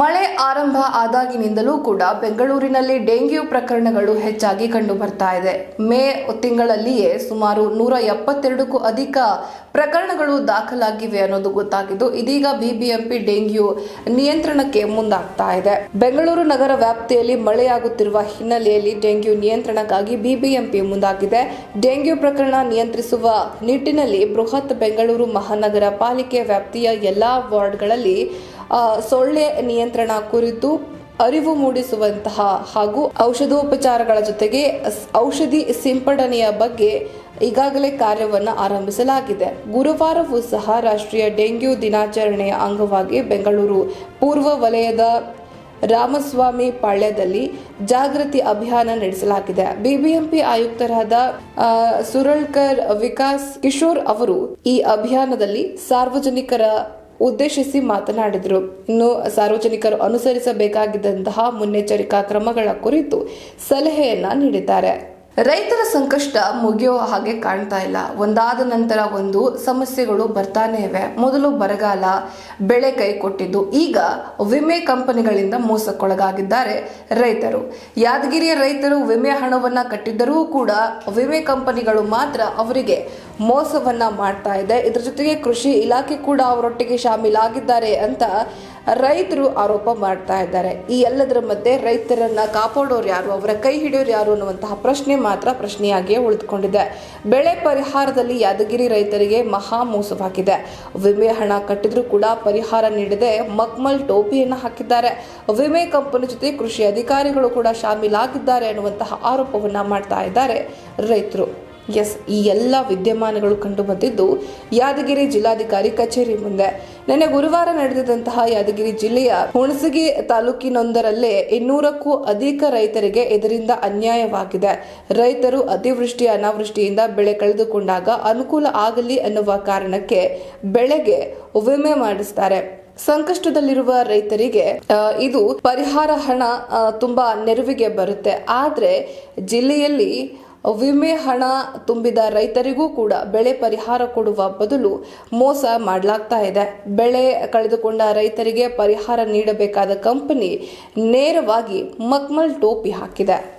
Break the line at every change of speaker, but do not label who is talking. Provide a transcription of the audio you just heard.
ಮಳೆ ಆರಂಭ ಆದಾಗಿನಿಂದಲೂ ಕೂಡ ಬೆಂಗಳೂರಿನಲ್ಲಿ ಡೆಂಗ್ಯೂ ಪ್ರಕರಣಗಳು ಹೆಚ್ಚಾಗಿ ಕಂಡು ಬರ್ತಾ ಇದೆ. ಮೇ ತಿಂಗಳಲ್ಲಿಯೇ ಸುಮಾರು ನೂರ ಎಪ್ಪತ್ತೆರಡಕ್ಕೂ ಅಧಿಕ ಪ್ರಕರಣಗಳು ದಾಖಲಾಗಿವೆ ಅನ್ನೋದು ಗೊತ್ತಾಗಿದ್ದು, ಇದೀಗ ಬಿಬಿಎಂಪಿ ಡೆಂಗ್ಯೂ ನಿಯಂತ್ರಣಕ್ಕೆ ಮುಂದಾಗ್ತಾ ಇದೆ. ಬೆಂಗಳೂರು ನಗರ ವ್ಯಾಪ್ತಿಯಲ್ಲಿ ಮಳೆಯಾಗುತ್ತಿರುವ ಹಿನ್ನೆಲೆಯಲ್ಲಿ ಡೆಂಗ್ಯೂ ನಿಯಂತ್ರಣಕ್ಕಾಗಿ ಬಿಬಿಎಂಪಿ ಮುಂದಾಗಿದೆ. ಡೆಂಗ್ಯೂ ಪ್ರಕರಣ ನಿಯಂತ್ರಿಸುವ ನಿಟ್ಟಿನಲ್ಲಿ ಬೃಹತ್ ಬೆಂಗಳೂರು ಮಹಾನಗರ ಪಾಲಿಕೆ ವ್ಯಾಪ್ತಿಯ ಎಲ್ಲಾ ವಾರ್ಡ್ಗಳಲ್ಲಿ ಸೊಳ್ಳೆ ನಿಯಂತ್ರಣ ಕುರಿತು ಅರಿವು ಮೂಡಿಸುವಂತಹ ಹಾಗೂ ಔಷಧೋಪಚಾರಗಳ ಜೊತೆಗೆ ಔಷಧಿ ಸಿಂಪಡಣೆಯ ಬಗ್ಗೆ ಈಗಾಗಲೇ ಕಾರ್ಯವನ್ನು ಆರಂಭಿಸಲಾಗಿದೆ. ಗುರುವಾರವೂ ಸಹ ರಾಷ್ಟ್ರೀಯ ಡೆಂಗ್ಯೂ ದಿನಾಚರಣೆಯ ಅಂಗವಾಗಿ ಬೆಂಗಳೂರು ಪೂರ್ವ ವಲಯದ ರಾಮಸ್ವಾಮಿ ಪಾಳ್ಯದಲ್ಲಿ ಜಾಗೃತಿ ಅಭಿಯಾನ ನಡೆಸಲಾಗಿದೆ. ಬಿಬಿಎಂಪಿ ಆಯುಕ್ತರಾದ ಸುರಳ್ಕರ್ ವಿಕಾಸ್ ಕಿಶೋರ್ ಅವರು ಈ ಅಭಿಯಾನದಲ್ಲಿ ಸಾರ್ವಜನಿಕರ ಉದ್ದೇಶಿಸಿ ಮಾತನಾಡಿದರು. ಇನ್ನು ಸಾರ್ವಜನಿಕರು ಅನುಸರಿಸಬೇಕಾಗಿದ್ದಂತಹ ಮುನ್ನೆಚ್ಚರಿಕಾ ಕ್ರಮಗಳ ಕುರಿತು ಸಲಹೆಯನ್ನ ನೀಡಿದ್ದಾರೆ. ರೈತರ ಸಂಕಷ್ಟ ಮುಗಿಯೋ ಹಾಗೆ ಕಾಣ್ತಾ ಇಲ್ಲ. ಒಂದಾದ ನಂತರ ಒಂದು ಸಮಸ್ಯೆಗಳು ಬರ್ತಾನೆ ಇವೆ. ಮೊದಲು ಬರಗಾಲ ಬೆಳೆ ಕೈ ಕೊಟ್ಟಿದ್ದು. ಈಗ ವಿಮೆ ಕಂಪನಿಗಳಿಂದ ಮೋಸಕ್ಕೊಳಗಾಗಿದ್ದಾರೆ ರೈತರು. ಯಾದಗಿರಿಯ ರೈತರು ವಿಮೆ ಹಣವನ್ನ ಕಟ್ಟಿದ್ದರೂ ಕೂಡ ವಿಮೆ ಕಂಪನಿಗಳು ಮಾತ್ರ ಅವರಿಗೆ ಮೋಸವನ್ನ ಮಾಡ್ತಾ ಇದೆ. ಇದರ ಜೊತೆಗೆ ಕೃಷಿ ಇಲಾಖೆ ಕೂಡ ಅವರೊಟ್ಟಿಗೆ ಶಾಮೀಲಾಗಿದ್ದಾರೆ ಅಂತ ರೈತರು ಆರೋಪ ಮಾಡ್ತಾ ಇದ್ದಾರೆ. ಈ ಎಲ್ಲದರ ಮಧ್ಯೆ ರೈತರನ್ನ ಕಾಪಾಡೋರು ಯಾರು, ಅವರ ಕೈ ಹಿಡಿಯೋರು ಯಾರು ಅನ್ನುವಂತಹ ಪ್ರಶ್ನೆ ಮಾತ್ರ ಪ್ರಶ್ನೆಯಾಗಿಯೇ ಉಳಿದುಕೊಂಡಿದೆ. ಬೆಳೆ ಪರಿಹಾರದಲ್ಲಿ ಯಾದಗಿರಿ ರೈತರಿಗೆ ಮಹಾ ಮೋಸವಾಗಿದೆ. ವಿಮೆ ಹಣ ಕಟ್ಟಿದ್ರೂ ಕೂಡ ಪರಿಹಾರ ನೀಡದೆ ಮಕ್ಮಲ್ ಟೋಪಿಯನ್ನು ಹಾಕಿದ್ದಾರೆ. ವಿಮೆ ಕಂಪನಿ ಜೊತೆ ಕೃಷಿ ಅಧಿಕಾರಿಗಳು ಕೂಡ ಶಾಮೀಲಾಗಿದ್ದಾರೆ ಅನ್ನುವಂತಹ ಆರೋಪವನ್ನು ಮಾಡ್ತಾ ಇದ್ದಾರೆ ರೈತರು. ಎಸ್, ಈ ಎಲ್ಲ ವಿದ್ಯಮಾನಗಳು ಕಂಡು ಬಂದಿದ್ದು ಯಾದಗಿರಿ ಜಿಲ್ಲಾಧಿಕಾರಿ ಕಚೇರಿ ಮುಂದೆ. ನಿನ್ನೆ ಗುರುವಾರ ನಡೆದಿದ್ದಂತಹ ಯಾದಗಿರಿ ಜಿಲ್ಲೆಯ ಹುಣಸಗಿ ತಾಲೂಕಿನೊಂದರಲ್ಲೇ ಇನ್ನೂರಕ್ಕೂ ಅಧಿಕ ರೈತರಿಗೆ ಇದರಿಂದ ಅನ್ಯಾಯವಾಗಿದೆ. ರೈತರು ಅತಿವೃಷ್ಟಿ, ಅನಾವೃಷ್ಟಿಯಿಂದ ಬೆಳೆ ಕಳೆದುಕೊಂಡಾಗ ಅನುಕೂಲ ಆಗಲಿ ಅನ್ನುವ ಕಾರಣಕ್ಕೆ ಬೆಳೆಗೆ ವಿಮೆ ಮಾಡಿಸ್ತಾರೆ. ಸಂಕಷ್ಟದಲ್ಲಿರುವ ರೈತರಿಗೆ ಇದು ಪರಿಹಾರ ಹಣ ತುಂಬಾ ನೆರವಿಗೆ ಬರುತ್ತೆ. ಆದರೆ ಜಿಲ್ಲೆಯಲ್ಲಿ ವಿಮೆ ಹಣ ತುಂಬಿದ ರೈತರಿಗೂ ಕೂಡ ಬೆಳೆ ಪರಿಹಾರ ಕೊಡುವ ಬದಲು ಮೋಸ ಮಾಡಲಾಗ್ತಾ ಇದೆ. ಬೆಳೆ ಕಳೆದುಕೊಂಡ ರೈತರಿಗೆ ಪರಿಹಾರ ನೀಡಬೇಕಾದ ಕಂಪನಿ ನೇರವಾಗಿ ಮಕ್ಮಲ್ ಟೋಪಿ ಹಾಕಿದೆ.